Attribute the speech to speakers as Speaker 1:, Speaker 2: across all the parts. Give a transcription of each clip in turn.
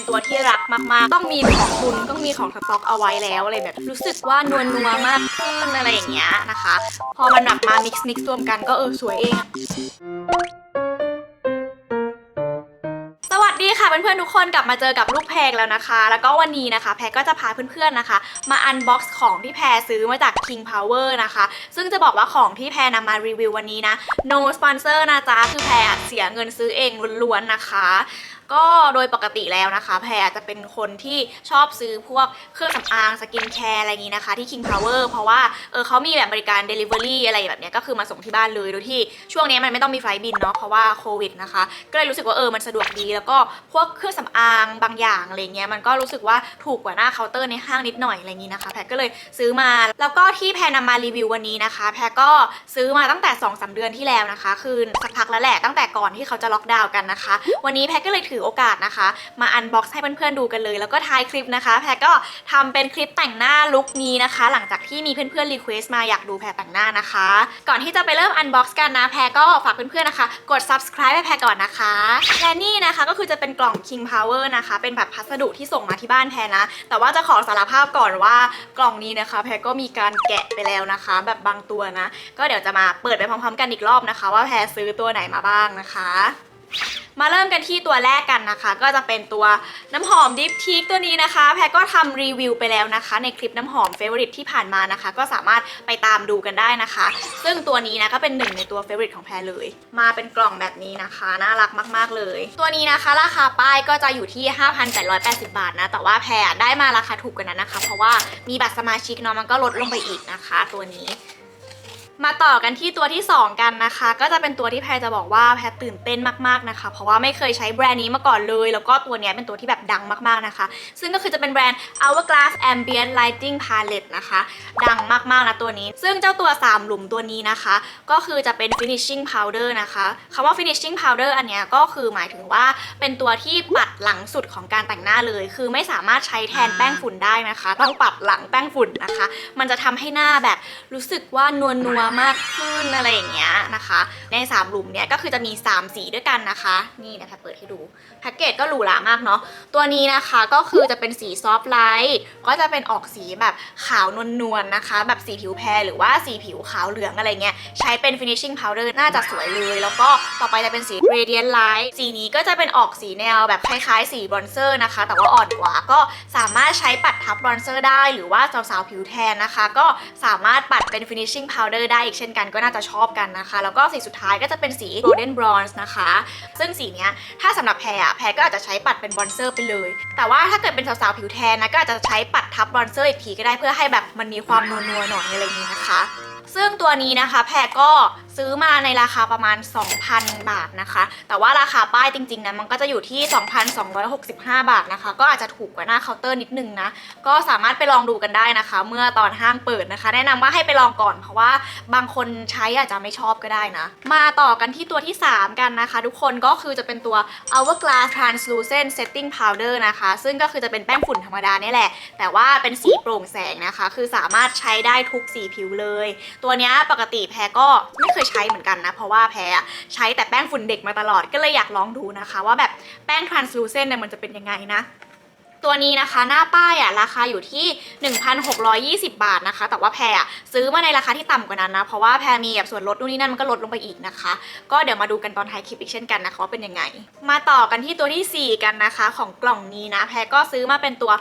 Speaker 1: เป็นตัวที่รักมากๆ ต้องมีของตุนต้องมีของสต็อกเอาไว้แล้วอะไรแบบรู้สึกว่านวลนัวมากขึ้นอะไรอย่างเงี้ยนะคะ พอมันแบบมา mix mix รวมกันก็เออสวยเองสวัสดีค่ะเพื่อนๆทุกคนกลับมาเจอกับลูกแพงแล้วนะคะ แล้วก็วันนี้นะคะ แพรก็จะพาเพื่อนๆนะคะ มาอันบ็อกซ์ของที่แพรซื้อมาจาก King Power นะคะ ซึ่งจะบอกว่าของที่แพรนำมารีวิววันนี้นะ no sponsor นะจ๊ะคือแพรเสียเงินซื้อเองล้วนๆนะคะ ก็โดยปกติแล้วนะคะ แพรจะเป็นคนที่ชอบซื้อพวกเครื่องสำอางสกินแคร์อะไรอย่างนี้นะคะ ที่ King Power เพราะว่าเออเขามีแบบบริการ Delivery อะไรแบบเนี้ยก็คือมาส่งที่บ้านเลยโดยที่ช่วงนี้มันไม่ต้องมีไฟบินเนาะเพราะว่าโควิดนะคะ ก็เลยรู้สึกว่าเออมันสะดวกดี แล้วก็พวกเครื่องสำอางบางอย่างอะไรเงี้ยมันก็รู้สึกว่าถูกกว่าหน้าเคาน์เตอร์ในห้างนิดหน่อยอะไรอย่างนี้นะคะ แพรก็เลยซื้อมา แล้วก็ที่แพรนำมารีวิววันนี้นะคะ แพรก็ซื้อมาตั้งแต่2อสเดือนที่แล้วนะคะ คือสักพักแล้วแหละตั้งแต่ก่อนที่เขาจะล็อกดาวน์กันนะคะ วันนี้แพรก็เลยถือโอกาสนะคะ มาอันบ็อกซ์ให้เพื่อนๆดูกันเลย แล้วก็ท้ายคลิปนะคะ แพรก็ทำเป็นคลิปแต่งหน้าลุคนี้นะคะ หลังจากที่มีเพื่อนๆรีเควสต์มาอยากดูแพรแต่งหน้านะคะ ก่อนที่จะไปเริ่มอันบ็อกซ์กันนะแพรก็ฝากเพื่อนๆนะคะ กด subscribe ให้แพรก่อนนะคะและนี่นะคะก็คือจะเป็นกล่อง King Power นะคะ เป็นแบบพัสดุที่ส่งมาที่บ้านแพรนะ แต่ว่าจะขอสารภาพก่อนว่ากล่องนี้นะคะ แพรก็มีการแกะไปแล้วนะคะ แบบบางตัวนะ ก็เดี๋ยวจะมาเปิดไปพร้อมๆ กันอีกรอบนะคะ ว่าแพรซื้อตัวไหนมาบ้างนะคะ มาเริ่มกันที่ตัวแรกกันนะคะ ก็จะเป็นตัวน้ำหอมดิฟทีกตัวนี้นะคะ แพรก็ทำรีวิวไปแล้วนะคะ ในคลิปน้ำหอมเฟเวอริตที่ผ่านมานะคะ ก็สามารถไปตามดูกันได้นะคะ ซึ่งตัวนี้นะก็เป็นหนึ่งในตัวเฟเวอริตของแพรเลย มาเป็นกล่องแบบนี้นะคะ น่ารักมาก ๆ เลย ตัวนี้นะคะราคาป้ายก็จะอยู่ที่ 5,880 บาทนะ แต่ว่าแพรได้มาราคาถูกกว่านั้นนะคะ เพราะว่ามีบัตรสมาชิกเนาะมันก็ลดลงไปอีกนะคะ ตัวนี้ มาต่อกันที่ตัวที่ 2 กันนะคะ ก็จะเป็นตัวที่แพรจะบอกว่าแพรตื่นเต้นมากๆนะคะ เพราะว่าไม่เคยใช้แบรนด์นี้มาก่อนเลย แล้วก็ตัวนี้เป็นตัวที่แบบดังมากๆนะคะ ซึ่งก็คือจะเป็นแบรนด์ Hourglass Ambient Lighting Palette นะคะ ดังมากๆนะตัวนี้ ซึ่งเจ้าตัว 3 หลุมตัวนี้นะคะ ก็คือจะเป็น finishing powder นะคะคำว่า finishing powder อันนี้ก็คือหมายถึงว่าเป็นตัวที่ปัดหลังสุดของการแต่งหน้าเลย คือไม่สามารถใช้แทนแป้งฝุ่นได้นะคะ ต้องปัดหลังแป้งฝุ่นนะคะ มันจะทำให้หน้าแบบรู้สึกว่านวลนัวๆมากขึ้นอะไรอย่างเงี้ยนะคะ ใน 3 หลุมเนี้ยก็คือจะมี 3 สีด้วยกันนะคะ นี่นะคะเปิดให้ดูแพ็กเกจก็หรูหรามากเนาะตัวนี้นะคะก็คือจะเป็นสีซอฟต์ไลท์ก็จะเป็นออกสีแบบขาวนวลๆนะคะ แบบสีผิวแพรหรือว่าสีผิวขาวเหลืองอะไรเงี้ยใช้เป็น finishing powder น่าจะสวยเลย แล้วก็ต่อไปจะเป็นสี radiant light สีนี้ก็จะเป็นออกสีแนวแบบคล้ายๆ สีบรอนเซอร์นะคะ แต่ว่าอ่อนกว่าก็สามารถใช้ปัดทับบรอนเซอร์ได้ หรือว่าสาวๆผิวแทนนะคะ ก็สามารถปัดเป็น finishing powder ได้อีกเช่นกันก็น่าจะชอบกันนะคะ แล้วก็สีสุดท้ายก็จะเป็นสี golden bronze นะคะ ซึ่งสีเนี้ยถ้าสำหรับแพรอะแพรก็อาจจะใช้ปัดเป็นบรอนเซอร์ไปเลย แต่ว่าถ้าเกิดเป็นสาวๆผิวแทนนะก็อาจจะใช้ปัดทับบรอนเซอร์อีกทีก็ได้เพื่อให้แบบมันมีความนัวๆหน่อยอะไรอย่างนี้นะคะ ซึ่งตัวนี้นะคะแพรก็ซื้อมาในราคาประมาณ 2,000 บาทนะคะ แต่ว่าราคาป้ายจริงๆนะมันก็จะอยู่ที่ 2,265 บาทนะคะ ก็อาจจะถูกกว่าหน้าเคาน์เตอร์นิดนึงนะ ก็สามารถไปลองดูกันได้นะคะ เมื่อตอนห้างเปิดนะคะ แนะนำว่าให้ไปลองก่อนเพราะว่าบางคนใช้อาจจะไม่ชอบก็ได้นะ มาต่อกันที่ตัวที่ 3 กันนะคะ ทุกคนก็คือจะเป็นตัว Hourglass Translucent Setting Powder นะคะ ซึ่งก็คือจะเป็นแป้งฝุ่นธรรมดาเนี่ยแหละ แต่ว่าเป็นสีโปร่งแสงนะคะ คือสามารถใช้ได้ทุกสีผิวเลยตัวเนี้ยปกติแพรก็ไม่เคยใช้เหมือนกันนะ เพราะว่าแพรใช้แต่แป้งฝุ่นเด็กมาตลอดก็เลยอยากลองดูนะคะ ว่าแบบแป้ง translucent เนี่ยมันจะเป็นยังไงนะตัวนี้นะคะหน้าป้ายอะราคาอยู่ที่ 1,620 บาทนะคะ แต่ว่าแพรซื้อมาในราคาที่ต่ำกว่านั้นนะ เพราะว่าแพรมีแบบส่วนลดนู่นนี่นั่นมันก็ลดลงไปอีกนะคะ ก็เดี๋ยวมาดูกันตอนท้ายคลิปอีกเช่นกันนะคะว่าเป็นยังไง มาต่อกันที่ตัวทีสี่4 กันนะคะ ของกล่องนี้นะ แพรก็ซื้อมาเป็นตัว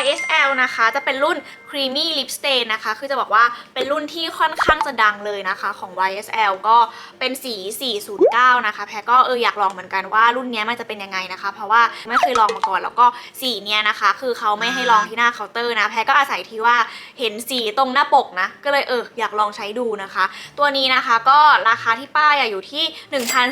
Speaker 1: YSL นะคะ จะเป็นรุ่น Creamy Lip Stain นะคะ คือจะบอกว่าเป็นรุ่นที่ค่อนข้างจะดังเลยนะคะของ YSL ก็เป็นสี 409 นะคะ แพรก็เอออยากลองเหมือนกันว่ารุ่นนี้มันจะเป็นยังไงนะคะ เพราะว่าไม่เคยลองมาก่อนแล้วก็สีเนี้ยนะคะ คือเขาไม่ให้ลองที่หน้าเคาน์เตอร์นะ แพรก็อาศัยที่ว่าเห็นสีตรงหน้าปกนะ ก็เลยเอออยากลองใช้ดูนะคะ ตัวนี้นะคะก็ราคาที่ป้ายอะอยู่ที่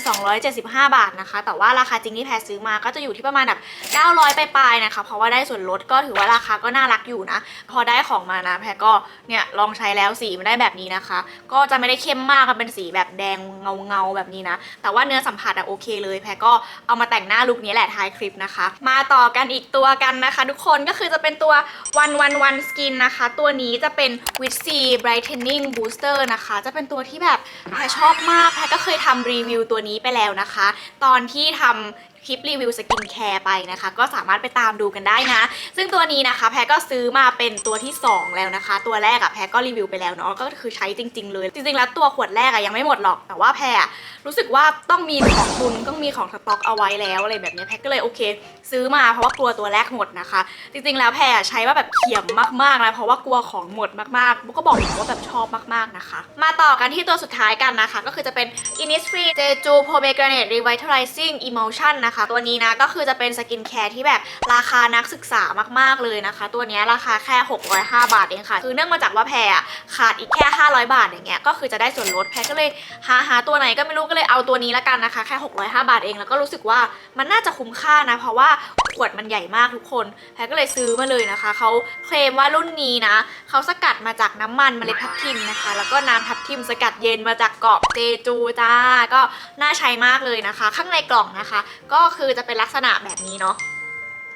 Speaker 1: 1,275 บาทนะคะ แต่ว่าราคาจริงที่แพรซื้อมาก็จะอยู่ที่ประมาณแบบ900ปลายๆนะคะ เพราะว่าได้ส่วนลดก็ถือว่าราคาก็น่ารักอยู่นะ พอได้ของมานะแพรก็เนี่ยลองใช้แล้วสีมันได้แบบนี้นะคะ ก็จะไม่ได้เข้มมากมันเป็นสีแบบแดงเงาเงาๆแบบนี้นะ แต่ว่าเนื้อสัมผัสอะโอเคเลย แพรก็เอามาแต่งหน้าลุคนี้แหละท้ายคลิปนะคะ มาต่อกันอีกตัวกันนะคะ ทุกคนก็คือจะเป็นตัว one one one skin นะคะ ตัวนี้จะเป็น with C brightening booster นะคะ จะเป็นตัวที่แบบแพรชอบมากแพรก็เคยทำรีวิวตัวนี้ไปแล้วนะคะ ตอนที่ทำ คลิปรีวิวสกินแคร์ไปนะคะ ก็สามารถไปตามดูกันได้นะ ซึ่งตัวนี้นะคะแพรก็ซื้อมาเป็นตัวที่ 2 แล้วนะคะ ตัวแรกอะแพรก็รีวิวไปแล้วเนาะก็คือใช้จริง ๆ เลย จริงๆแล้วตัวขวดแรกอะยังไม่หมดหรอกแต่ว่าแพร รู้สึกว่าต้องมีของตุนต้องมีของสต็อกเอาไว้แล้วอะไรแบบนี้แพรก็เลยโอเค ซื้อมาเพราะว่ากลัวตัวแรกหมดนะคะ จริงๆแล้วแพรใช้ว่าแบบเขียมมากๆนะเพราะว่ากลัวของหมดมากๆบุ๊กก็บอกว่าแบบชอบมากๆนะคะ มาต่อกันที่ตัวสุดท้ายกันนะคะ ก็คือจะเป็น Innisfree Jeju Pomegranate Revitalizing Emulsion นะคะ ตัวนี้นะก็คือจะเป็นสกินแคร์ที่แบบราคานักศึกษามากๆเลยนะคะ ตัวนี้ราคาแค่ 605 บาทเองค่ะ คือเนื่องมาจากว่าแพรอะขาดอีกแค่ 500 บาทอย่างเงี้ยก็คือจะได้ส่วนลดแพรก็เลยหาหาตัวไหนก็ไม่รู้ก็เลยเอาตัวนี้ละกันนะคะ แค่ 605 บาทเองแล้วก็รู้สึกว่ามันน่าจะคุ้มค่านะ เพราะว่าขวดมันใหญ่มากทุกคนแพรก็เลยซื้อมาเลยนะคะ เขาเคลมว่ารุ่นนี้นะ เขาสกัดมาจากน้ำมันเมล็ดทับทิมนะคะ แล้วก็น้ำทับทิมสกัดเย็นมาจากเกาะเจจูจ้า ก็น่าใช้มากเลยนะคะ ข้างในกล่องนะคะ ก็คือจะเป็นลักษณะแบบนี้เนาะ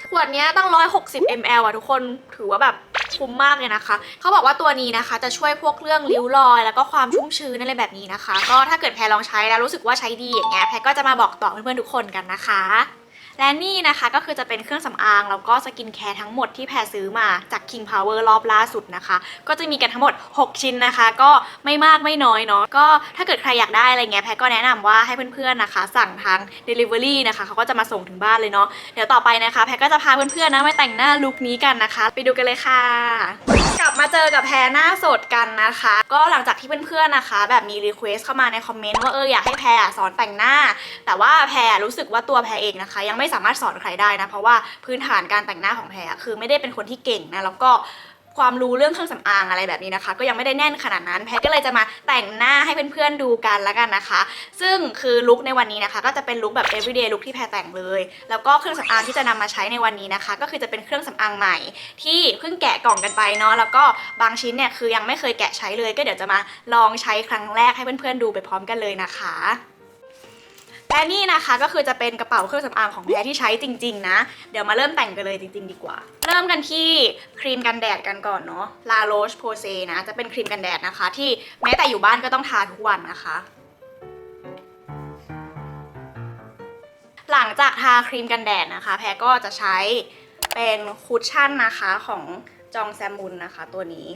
Speaker 1: ขวดนี้ต้อง160 ml อะทุกคนถือว่าแบบคุ้มมากเลยนะคะ เขาบอกว่าตัวนี้นะคะ จะช่วยพวกเรื่องริ้วรอย แล้วก็ความชุ่มชื้นอะไรแบบนี้นะคะ ก็ถ้าเกิดแพรลองใช้แล้วรู้สึกว่าใช้ดีอย่างเงี้ยแพรก็จะมาบอกต่อเพื่อนๆทุกคนกันนะคะ และนี่นะคะก็คือจะเป็นเครื่องสำอางแล้วก็สกินแคร์ทั้งหมดที่แพรซื้อมาจาก King Power รอบล่าสุดนะคะ ก็จะมีกันทั้งหมด 6 ชิ้นนะคะ ก็ไม่มากไม่น้อยเนาะก็ถ้าเกิดใครอยากได้อะไรเงี้ยแพรก็แนะนำว่าให้เพื่อนๆนะคะ สั่งทาง Delivery นะคะเขาก็จะมาส่งถึงบ้านเลยเนาะเดี๋ยวต่อไปนะคะ แพรก็จะพาเพื่อนๆนะมาแต่งหน้าลุคนี้กันนะคะ ไปดูกันเลยค่ะ กลับมาเจอกับแพรหน้าสดกันนะคะ ก็หลังจากที่เพื่อนๆนะคะ แบบมีรีเควสเข้ามาในคอมเมนต์ว่าเอออยากให้แพรสอนแต่งหน้า แต่ว่าแพรรู้สึกว่าตัวแพรเองนะคะ ยังไม่สามารถสอนใครได้นะ เพราะว่าพื้นฐานการแต่งหน้าของแพรคือไม่ได้เป็นคนที่เก่งนะแล้วก็ความรู้เรื่องเครื่องสำอางอะไรแบบนี้นะคะ ก็ยังไม่ได้แน่นขนาดนั้น แพรก็เลยจะมาแต่งหน้าให้เพื่อนๆดูกันแล้วกันนะคะ ซึ่งคือลุคในวันนี้นะคะ ก็จะเป็นลุคแบบ everyday look ที่แพรแต่งเลย แล้วก็เครื่องสำอางที่จะนำมาใช้ในวันนี้นะคะ ก็คือจะเป็นเครื่องสำอางใหม่ ที่เพิ่งแกะกล่องกันไปเนาะแล้วก็บางชิ้นเนี่ยคือยังไม่เคยแกะใช้เลย ก็เดี๋ยวจะมาลองใช้ครั้งแรกให้เพื่อนๆดูไปพร้อมกันเลยนะคะ และนี่นะคะก็คือจะเป็นกระเป๋าเครื่องสำอางของแพรที่ใช้จริง ๆ นะ เดี๋ยวมาเริ่มแต่งกันเลยจริง ๆ ดีกว่า เริ่มกันที่ครีมกันแดดกันก่อนเนาะ La Roche Posay นะ จะเป็นครีมกันแดดนะคะ ที่แม้แต่อยู่บ้านก็ต้องทาทุกวันนะคะหลังจากทาครีมกันแดดนะคะ แพรก็จะใช้เป็นคุชชั่นนะคะของจองแซมมุนนะคะ ตัวนี้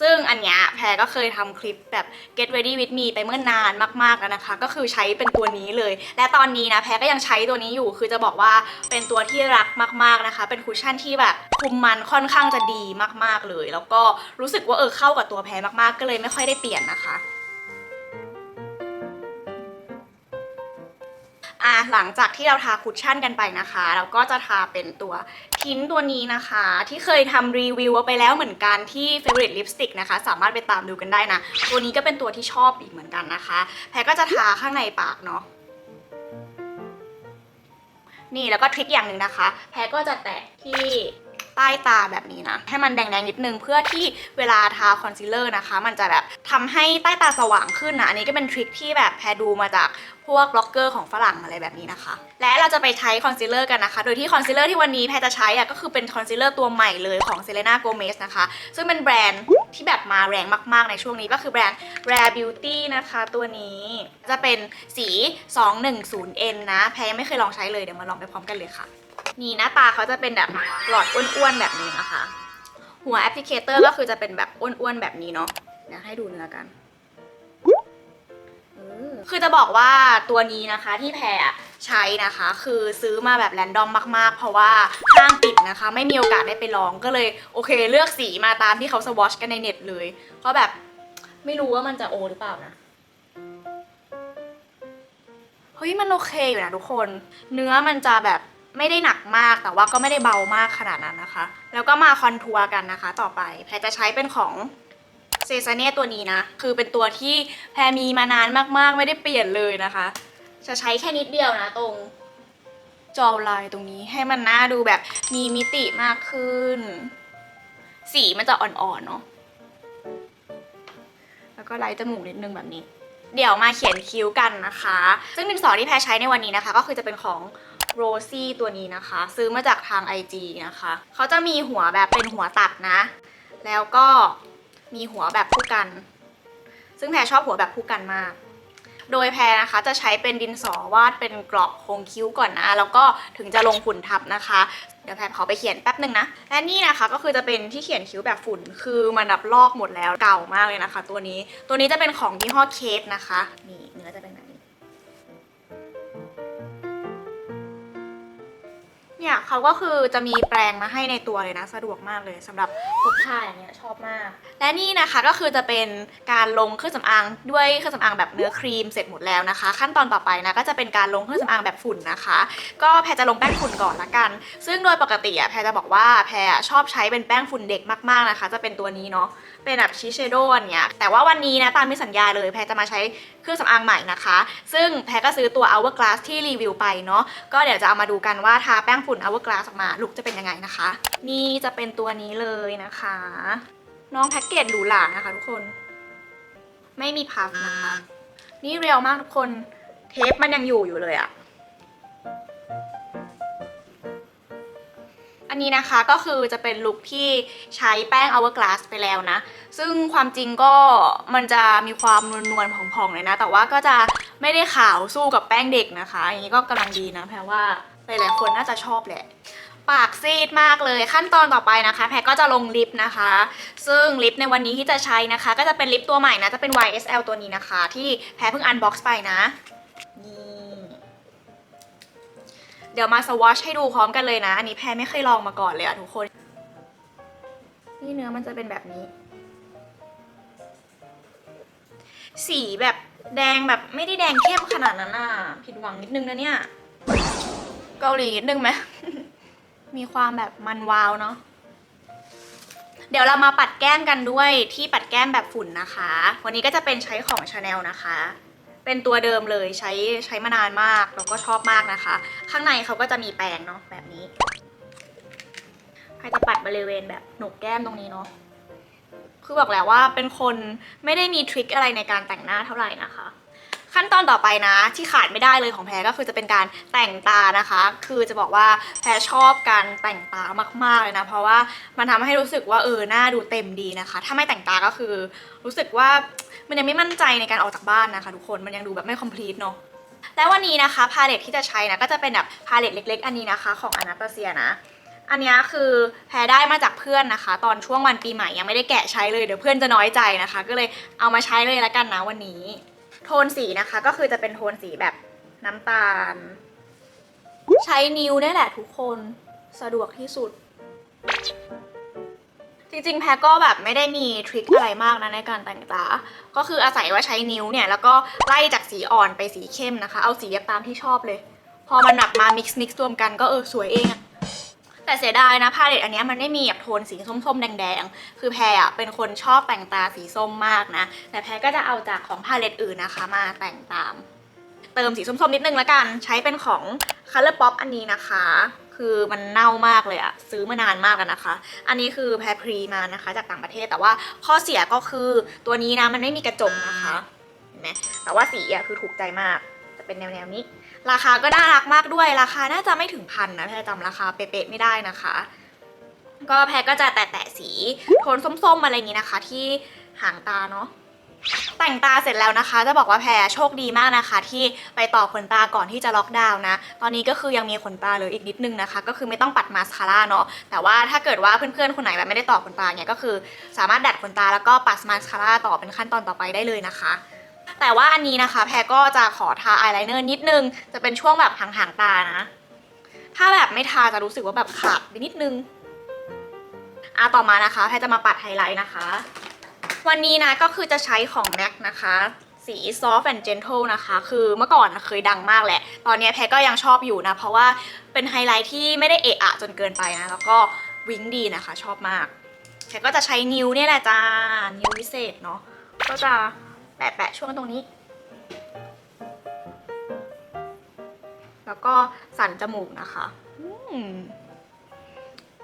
Speaker 1: ซึ่งอันเนี้ยแพรก็เคยทำคลิปแบบ get ready with me ไปเมื่อนานมากๆแล้วนะคะ ก็คือใช้เป็นตัวนี้เลย และตอนนี้นะแพรก็ยังใช้ตัวนี้อยู่ คือจะบอกว่าเป็นตัวที่รักมากๆนะคะ เป็นคุชชั่นที่แบบคุมมันค่อนข้างจะดีมากๆเลย แล้วก็รู้สึกว่าเออเข้ากับตัวแพรมากๆ ก็เลยไม่ค่อยได้เปลี่ยนนะคะ อะหลังจากที่เราทาคุชชั่นกันไปนะคะ เราก็จะทาเป็นตัวทินตัวนี้นะคะ ที่เคยทำรีวิวไปแล้วเหมือนกันที่ Favorite Lipstick นะคะ สามารถไปตามดูกันได้นะ ตัวนี้ก็เป็นตัวที่ชอบอีกเหมือนกันนะคะ แพรก็จะทาข้างในปากเนาะนี่แล้วก็ทริคอย่างหนึ่งนะคะ แพรก็จะแตะที่ ใต้ตาแบบนี้นะ ให้มันแดงๆนิดนึงเพื่อที่เวลาทาคอนซีลเลอร์นะคะ มันจะแบบทำให้ใต้ตาสว่างขึ้นนะ อันนี้ก็เป็นทริคที่แบบแพรดูมาจากพวกบล็อกเกอร์ของฝรั่งอะไรแบบนี้นะคะ และเราจะไปใช้คอนซีลเลอร์กันนะคะ โดยที่คอนซีลเลอร์ที่วันนี้แพรจะใช้อะก็คือเป็นคอนซีลเลอร์ตัวใหม่เลยของ Selena Gomez นะคะ ซึ่งเป็นแบรนด์ที่แบบมาแรงมากๆในช่วงนี้ก็คือแบรนด์ Rare Beauty นะคะตัวนี้จะเป็นสี 210N นะ แพรยังไม่เคยลองใช้เลยเดี๋ยวมาลองไปพร้อมกันเลยค่ะ นี่หน้าตาเขาจะเป็นแบบหลอดอ้วนๆแบบนี้นะคะ หัวแอปพลิเคเตอร์ก็คือจะเป็นแบบอ้วนๆแบบนี้เนาะเดี๋ยวให้ดูเนื้อกันคือจะบอกว่าตัวนี้นะคะที่แพรใช้นะคะ คือซื้อมาแบบแรนดอมมากๆ เพราะว่าห้างปิดนะคะ ไม่มีโอกาสได้ไปลองก็เลยโอเค เลือกสีมาตามที่เขาสวอชกันในเน็ตเลยเพราะแบบไม่รู้ว่ามันจะโอหรือเปล่านะเฮ้ยมันโอเคอยู่นะทุกคน เนื้อมันจะแบบ ไม่ได้หนักมากแต่ว่าก็ไม่ได้เบามากขนาดนั้นนะคะ แล้วก็มาคอนทัวร์กันนะคะ ต่อไปแพรจะใช้เป็นของเซซาเน่ตัวนี้นะ คือเป็นตัวที่แพรมีมานานมากๆ ไม่ได้เปลี่ยนเลยนะคะ จะใช้แค่นิดเดียวนะตรงจอลายตรงนี้ให้มันหน้าดูแบบมีมิติมากขึ้น สีมันจะอ่อนๆเนาะแล้วก็ไล่จมูกนิดนึงแบบนี้ เดี๋ยวมาเขียนคิ้วกันนะคะ ซึ่งดินสอที่แพรใช้ในวันนี้นะคะ ก็คือจะเป็นของ โรซี่ตัวนี้นะคะ ซื้อมาจากทาง IG นะคะ เขาจะมีหัวแบบเป็นหัวตัดนะ แล้วก็มีหัวแบบผู้กัน ซึ่งแพรชอบหัวแบบผู้กันมาก โดยแพรนะคะจะใช้เป็นดินสอวาดเป็นกรอบโครงคิ้วก่อนนะ แล้วก็ถึงจะลงฝุ่นทับนะคะ เดี๋ยวแพรขอไปเขียนแป๊บหนึ่งนะ และนี่นะคะก็คือจะเป็นที่เขียนคิ้วแบบฝุ่น คือมันดับลอกหมดแล้วเก่ามากเลยนะคะ ตัวนี้ ตัวนี้จะเป็นของยี่ห้อเคสนะคะ นี่เนื้อจะเป็น เนี่ยเขาก็คือจะมีแปรงมาให้ในตัวเลยนะ สะดวกมากเลยสำหรับพกพาอย่างเงี้ยชอบมาก และนี่นะคะก็คือจะเป็นการลงเครื่องสำอางด้วยเครื่องสำอางแบบเนื้อครีมเสร็จหมดแล้วนะคะ ขั้นตอนต่อไปนะก็จะเป็นการลงเครื่องสำอางแบบฝุ่นนะคะ ก็แพรจะลงแป้งฝุ่นก่อนละกัน ซึ่งโดยปกติอะแพรจะบอกว่าแพรชอบใช้เป็นแป้งฝุ่นเด็กมากๆนะคะ จะเป็นตัวนี้เนาะเป็นแบบชิเชโดอนเนี้ยแต่ว่าวันนี้นะตามที่สัญญาเลยแพรจะมาใช้เครื่องสำอางใหม่นะคะ ซึ่งแพรก็ซื้อตัว Hourglass ที่รีวิวไปเนาะก็เดี๋ยวจะเอามาดูกันว่าทาแป้งฝุุ่่น Hourglass ออกมาลุคจะเป็นยังไงนะคะ นี่จะเป็นตัวนี้เลยนะคะ น้องแพ็กเกจหรูหรานะคะทุกคน ไม่มีพับนะคะ นี่เรียวมากทุกคนเทปมันยังอยู่อยู่เลยอะอันนี้นะคะก็คือจะเป็นลุคที่ใช้แป้ง Hourglass ไปแล้วนะ ซึ่งความจริงก็มันจะมีความนวลๆผ่องๆเลยนะ แต่ว่าก็จะไม่ได้ขาวสู้กับแป้งเด็กนะคะ อย่างนี้ก็กำลังดีนะแพรว่า หลายๆคนน่าจะชอบแหละ ปากซีดมากเลยขั้นตอนต่อไปนะคะ แพรก็จะลงลิปนะคะ ซึ่งลิปในวันนี้ที่จะใช้นะคะ ก็จะเป็นลิปตัวใหม่นะ จะเป็น YSL ตัวนี้นะคะ ที่แพรเพิ่งอันบ็อกซ์ไปนะนี่เดี๋ยวมาสวอชให้ดูพร้อมกันเลยนะ อันนี้แพรไม่เคยลองมาก่อนเลยอะทุกคน นี่เนื้อมันจะเป็นแบบนี้ สีแบบแดงแบบไม่ได้แดงเข้มขนาดนั้นน่ะ ผิดหวังนิดนึงนะเนี่ย เกาหลีนิดนึงไหม มีความแบบมันวาวเนาะ เดี๋ยวเรามาปัดแก้มกันด้วยที่ปัดแก้มแบบฝุ่นนะคะ วันนี้ก็จะเป็นใช้ของ Chanel นะคะ เป็นตัวเดิมเลยใช้ใช้มานานมากแล้วก็ชอบมากนะคะ ข้างในเขาก็จะมีแปรงเนาะแบบนี้ใครจะปัดบริเวณแบบหนกแก้มตรงนี้เนาะ คือบอกแล้วว่าเป็นคนไม่ได้มีทริคอะไรในการแต่งหน้าเท่าไหร่นะคะ ขั้นตอนต่อไปนะที่ขาดไม่ได้เลยของแพรก็คือจะเป็นการแต่งตานะคะ คือจะบอกว่าแพรชอบการแต่งตามากๆเลยนะ เพราะว่ามันทำให้รู้สึกว่าเออหน้าดูเต็มดีนะคะ ถ้าไม่แต่งตาก็คือ รู้สึกว่ามันยังไม่มั่นใจในการออกจากบ้านนะคะ ทุกคนมันยังดูแบบไม่ complete เนาะและวันนี้นะคะพาเลตที่จะใช้นะก็จะเป็นแบบพาเลตเล็ก ๆ อันนี้นะคะ ของอนาตาเซียนะอันนี้คือแพรได้มาจากเพื่อนนะคะ ตอนช่วงวันปีใหม่ยังไม่ได้แกะใช้เลยเดี๋ยวเพื่อนจะน้อยใจนะคะ ก็เลยเอามาใช้เลยละกันนะวันนี้ โทนสีนะคะ ก็คือจะเป็นโทนสีแบบน้ำตาล ใช้นิ้วได้แหละทุกคนสะดวกที่สุด จริงๆ แพรก็แบบไม่ได้มีทริคอะไรมากนะในการแต่งตา ก็คืออาศัยว่าใช้นิ้วเนี่ย แล้วก็ไล่จากสีอ่อนไปสีเข้มนะคะ เอาสีตามที่ชอบเลย พอมันแบบมา mix mix รวมกันก็เออสวยเองอะ แต่เสียดายนะพาเลตอันนี้มันไม่มีแบบโทนสีส้มๆ แดงๆ คือแพรอะเป็นคนชอบแต่งตาสีส้มมากนะ แต่แพรก็จะเอาจากของพาเลตอื่นนะคะ มาแต่งตาม เติมสีส้มๆ นิดนึงละกัน ใช้เป็นของ Color Pop อันนี้นะคะ คือมันเน่ามากเลยอะซื้อมานานมากแล้วนะคะ อันนี้คือแพรพรีมานะคะ จากต่างประเทศแต่ว่าข้อเสียก็คือตัวนี้นะมันไม่มีกระจกนะคะเห็นไหมแต่ว่าสีอะคือถูกใจมาก เป็นแนวๆนี้ ราคาก็น่ารักมากด้วย ราคาน่าจะไม่ถึงพันนะแพรจำราคาเป๊ะๆไม่ได้นะคะ ก็แพรก็จะแตะๆสีโทนส้มๆอะไรอย่างนี้นะคะ ที่หางตาเนาะแต่งตาเสร็จแล้วนะคะ จะบอกว่าแพรโชคดีมากนะคะ ที่ไปต่อขนตาก่อนที่จะล็อกดาวน์นะ ตอนนี้ก็คือยังมีขนตาเหลยอีกนิดนึงนะคะ ก็คือไม่ต้องปัดมาสคาร่าเนาะแต่ว่าถ้าเกิดว่าเพื่อนๆคนไหนแบบไม่ได้ต่อขนตาเนี่ยก็คือ สามารถดัดขนตาแล้วก็ปัดมาสคาร่าต่อเป็นขั้นตอนต่อไปได้เลยนะคะ แต่ว่าอันนี้นะคะ แพรก็จะขอทาอายไลเนอร์นิดนึง จะเป็นช่วงแบบห่างๆตานะ ถ้าแบบไม่ทาจะรู้สึกว่าแบบขาดไปนิดนึงอะต่อมานะคะ แพรจะมาปัดไฮไลท์นะคะ วันนี้นะก็คือจะใช้ของ MAC นะคะสี soft and gentle นะคะ คือเมื่อก่อนเคยดังมากแหละ ตอนนี้แพรก็ยังชอบอยู่นะ เพราะว่าเป็นไฮไลท์ที่ไม่ได้เอะอะจนเกินไปนะ แล้วก็วิ้งดีนะคะ ชอบมาก แพรก็จะใช้นิ้วเนี่ยแหละจ้า นิ้ววิเศษเนาะ ก็จะ แปะแปะช่วงตรงนี้ แล้วก็สันจมูกนะคะ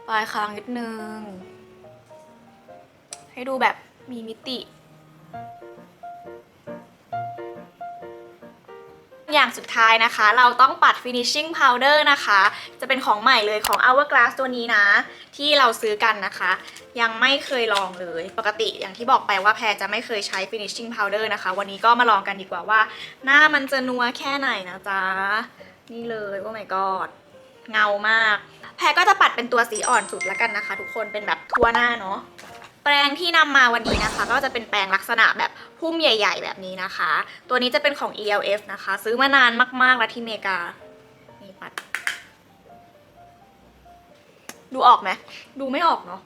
Speaker 1: ปลายคางนิดนึง ให้ดูแบบมีมิติ อย่างสุดท้ายนะคะ เราต้องปัด finishing powder นะคะ จะเป็นของใหม่เลยของ Hourglass ตัวนี้นะ ที่เราซื้อกันนะคะ ยังไม่เคยลองเลย ปกติอย่างที่บอกไปว่าแพรจะไม่เคยใช้ finishing powder นะคะ วันนี้ก็มาลองกันดีกว่าว่า หน้ามันจะนัวแค่ไหนนะจ๊ะ นี่เลยโอ้ my god เงามาก แพรก็จะปัดเป็นตัวสีอ่อนสุดแล้วกันนะคะ ทุกคนเป็นแบบทั่วหน้าเนาะ แปรงที่นำมาวันนี้นะคะ ก็จะเป็นแปรงลักษณะแบบพุ่มใหญ่ ๆ แบบนี้นะคะ ตัวนี้จะเป็นของ ELF นะคะ ซื้อมานานมากๆแล้วที่เมกานี่ปัด ดูออกไหมดูไม่ออกเนาะ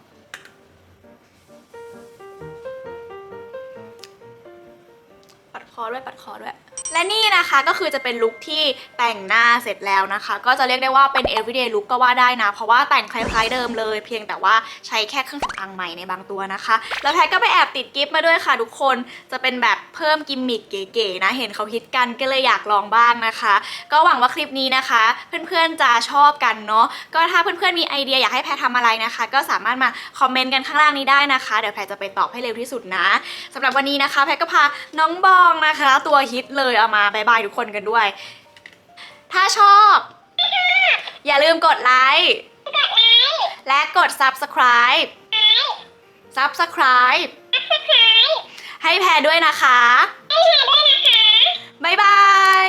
Speaker 1: ปัดคอด้วยปัดคอด้วย และนี่นะคะก็คือจะเป็นลุคที่แต่งหน้าเสร็จแล้วนะคะ ก็จะเรียกได้ว่าเป็น everyday look ก็ว่าได้นะ เพราะว่าแต่งคล้ายๆเดิมเลย เพียงแต่ว่าใช้แค่เครื่องสำอางใหม่ในบางตัวนะคะ แล้วแพทก็ไปแอบติดกิฟต์มาด้วยค่ะทุกคนจะเป็นแบบเพิ่มกิมมิคเก๋ๆนะ เห็นเขาฮิตกันก็เลยอยากลองบ้างนะคะ ก็หวังว่าคลิปนี้นะคะ เพื่อนๆจะชอบกันเนาะก็ถ้าเพื่อนๆมีไอเดียอยากให้แพททำอะไรนะคะ ก็สามารถมาคอมเมนต์กันข้างล่างนี้ได้นะคะเดี๋ยวแพทจะไปตอบให้เร็วที่สุดนะสำหรับวันนี้นะคะ แพทก็พาน้องบองนะคะ ตัวฮิตเลยเอามาบายบายทุกคนกันด้วย ถ้าชอบ อย่าลืมกดไลค์และกด subscribe subscribe ให้แพรด้วยนะคะ บ๊ายบาย